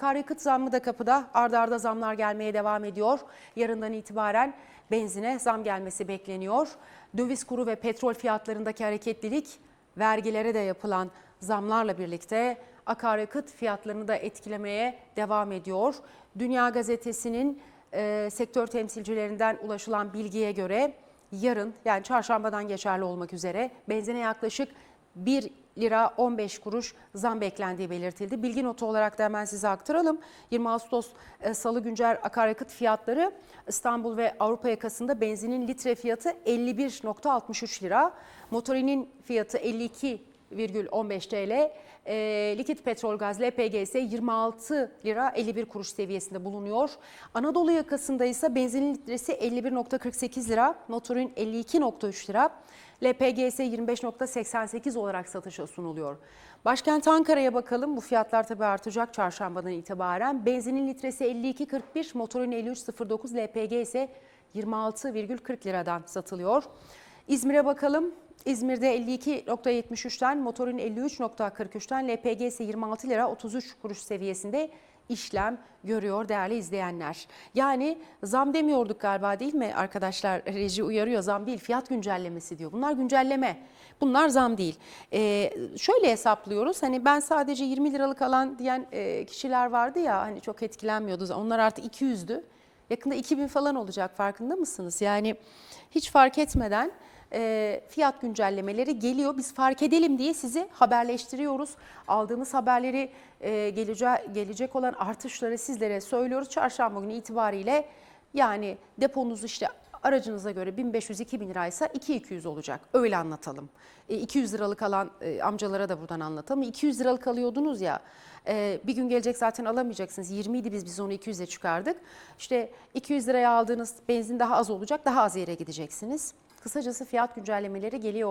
Akaryakıt zammı da kapıda. Arda arda zamlar gelmeye devam ediyor. Yarından itibaren benzine zam gelmesi bekleniyor. Döviz kuru ve petrol fiyatlarındaki hareketlilik vergilere de yapılan zamlarla birlikte akaryakıt fiyatlarını da etkilemeye devam ediyor. Dünya Gazetesi'nin e, sektör temsilcilerinden ulaşılan bilgiye göre yarın yani çarşambadan geçerli olmak üzere benzine yaklaşık 1 lira 15 kuruş zam beklendiği belirtildi. Bilgi notu olarak da hemen size aktaralım. 20 Ağustos e, Salı güncel akaryakıt fiyatları İstanbul ve Avrupa yakasında benzinin litre fiyatı 51.63 lira. Motorinin fiyatı 52,15 TL. E, likit petrol gaz LPG ise 26 lira 51 kuruş seviyesinde bulunuyor. Anadolu yakasında ise benzinin litresi 51.48 lira, motorin 52.3 lira. LPG ise 25.88 olarak satışa sunuluyor. Başkent Ankara'ya bakalım. Bu fiyatlar tabii artacak çarşambadan itibaren. Benzinin litresi 52.41, motorun 53.09, LPG ise 26,40 liradan satılıyor. İzmir'e bakalım. İzmir'de 52.73'ten, motorun 53.43'ten, LPG ise 26 lira 33 kuruş seviyesinde işlem görüyor değerli izleyenler. Yani zam demiyorduk galiba değil mi arkadaşlar? Reji uyarıyor zam değil fiyat güncellemesi diyor. Bunlar güncelleme. Bunlar zam değil. Ee, şöyle hesaplıyoruz. Hani ben sadece 20 liralık alan diyen e, kişiler vardı ya hani çok etkilenmiyordu. Onlar artık 200'dü. Yakında 2000 falan olacak farkında mısınız? Yani hiç fark etmeden e, fiyat güncellemeleri geliyor. Biz fark edelim diye sizi haberleştiriyoruz. Aldığımız haberleri e, gelece, gelecek olan artışları sizlere söylüyoruz. Çarşamba günü itibariyle yani deponuz işte aracınıza göre 1500-2000 liraysa 2200 olacak. Öyle anlatalım. E, 200 liralık alan e, amcalara da buradan anlatalım. 200 liralık alıyordunuz ya e, bir gün gelecek zaten alamayacaksınız. 20 idi biz biz onu 200'e çıkardık. İşte 200 liraya aldığınız benzin daha az olacak. Daha az yere gideceksiniz. Kısacası fiyat güncellemeleri geliyor.